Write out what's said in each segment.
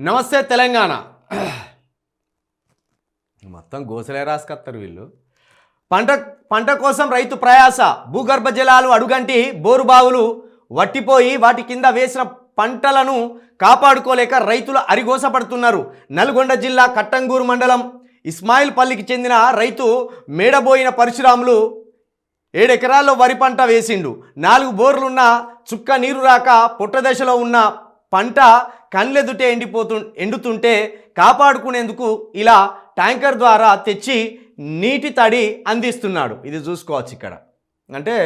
నమస్తే తెలంగాణ. మొత్తం గోసలే రాసుకొస్తారు వీళ్ళు. పంట పంట కోసం రైతు ప్రయాస. భూగర్భ జలాలు అడుగంటి బోరుబావులు వట్టిపోయి వాటి కింద వేసిన పంటలను కాపాడుకోలేక రైతులు అరిగోసపడుతున్నారు. నల్గొండ జిల్లా కట్టంగూరు మండలం ఇస్మాయిల్పల్లికి చెందిన రైతు మేడబోయిన పరశురాములు ఏడెకరాల్లో వరి పంట వేసిండు. నాలుగు బోర్లున్న చుక్క నీరు రాక పుట్టదశలో ఉన్న పంట కళ్ళెదుటే ఎండిపోతు ఎండుతుంటే కాపాడుకునేందుకు ఇలా ట్యాంకర్ ద్వారా తెచ్చి నీటి తడి అందిస్తున్నాడు. ఇది చూసుకోవచ్చు ఇక్కడ. అంటే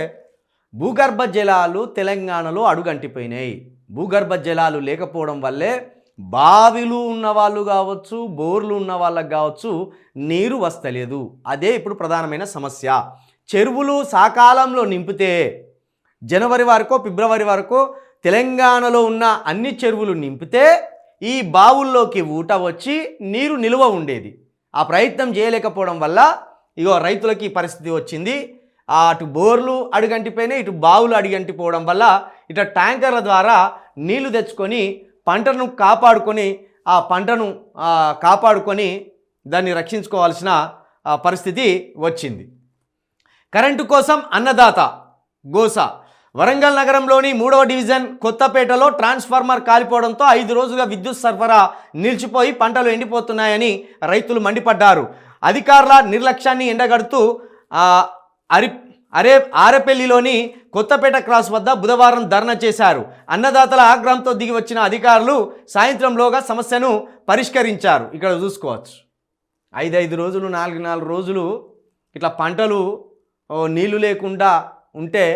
భూగర్భ జలాలు తెలంగాణలో అడుగంటిపోయినాయి. భూగర్భ జలాలు లేకపోవడం వల్లే బావిలు ఉన్న వాళ్ళు కావచ్చు బోర్లు ఉన్న వాళ్ళకు కావచ్చు నీరు వస్తలేదు. అదే ఇప్పుడు ప్రధానమైన సమస్య. చెరువులు సకాలంలో నింపితే జనవరి వరకు ఫిబ్రవరి వరకు తెలంగాణలో ఉన్న అన్ని చెరువులు నింపితే ఈ బావుల్లోకి ఊట వచ్చి నీరు నిలువ ఉండేది. ఆ ప్రయత్నం చేయలేకపోవడం వల్ల ఇగో రైతులకి పరిస్థితి వచ్చింది. అటు బోర్లు అడుగంటిపోయినాయి ఇటు బావులు అడుగంటిపోవడం వల్ల ఇటు ట్యాంకర్ల ద్వారా నీళ్ళు తెచ్చుకొని పంటను కాపాడుకొని ఆ పంటను కాపాడుకొని దాన్ని రక్షించుకోవాల్సిన పరిస్థితి వచ్చింది. కరెంటు కోసం అన్నదాత గోస వరంగల్ నగరంలోని మూడవ డివిజన్ కొత్తపేటలో ట్రాన్స్ఫార్మర్ కాలిపోవడంతో ఐదు రోజులుగా విద్యుత్ సరఫరా నిలిచిపోయి పంటలు ఎండిపోతున్నాయని రైతులు మండిపడ్డారు. అధికారుల నిర్లక్ష్యాన్ని ఎండగడుతూ అరి అరే ఆరెపల్లిలోని కొత్తపేట క్రాస్ వద్ద బుధవారం ధర్నా చేశారు. అన్నదాతల ఆగ్రహంతో దిగి వచ్చిన అధికారులు సాయంత్రంలోగా సమస్యను పరిష్కరించారు. ఇక్కడ చూసుకోవచ్చు. ఐదు ఐదు రోజులు నాలుగు నాలుగు రోజులు ఇట్లా పంటలు నీళ్ళు లేకుండా ఉంటే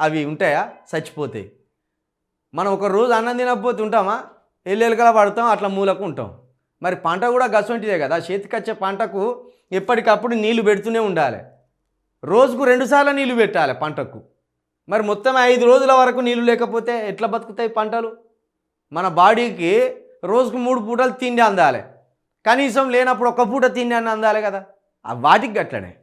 అవి ఉంటాయా? చచ్చిపోతాయి మనం ఒక రోజు అన్నం తినకపోతే ఉంటామా? ఎల్లెలుకలా పడతాం అట్లా మూలకు ఉంటాం. మరి పంట కూడా గసొంటిదే కదా? చేతికొచ్చే పంటకు ఎప్పటికప్పుడు నీళ్ళు పెడుతూనే ఉండాలి. రోజుకు రెండుసార్లు నీళ్ళు పెట్టాలి పంటకు. మరి మొత్తం ఐదు రోజుల వరకు నీళ్ళు లేకపోతే ఎట్లా బతుకుతాయి పంటలు? మన బాడీకి రోజుకు మూడు పూటలు తిండి అందాలి. కనీసం లేనప్పుడు ఒక పూట తిండి అని అందాలి కదా? ఆ వాటికి గట్లనే.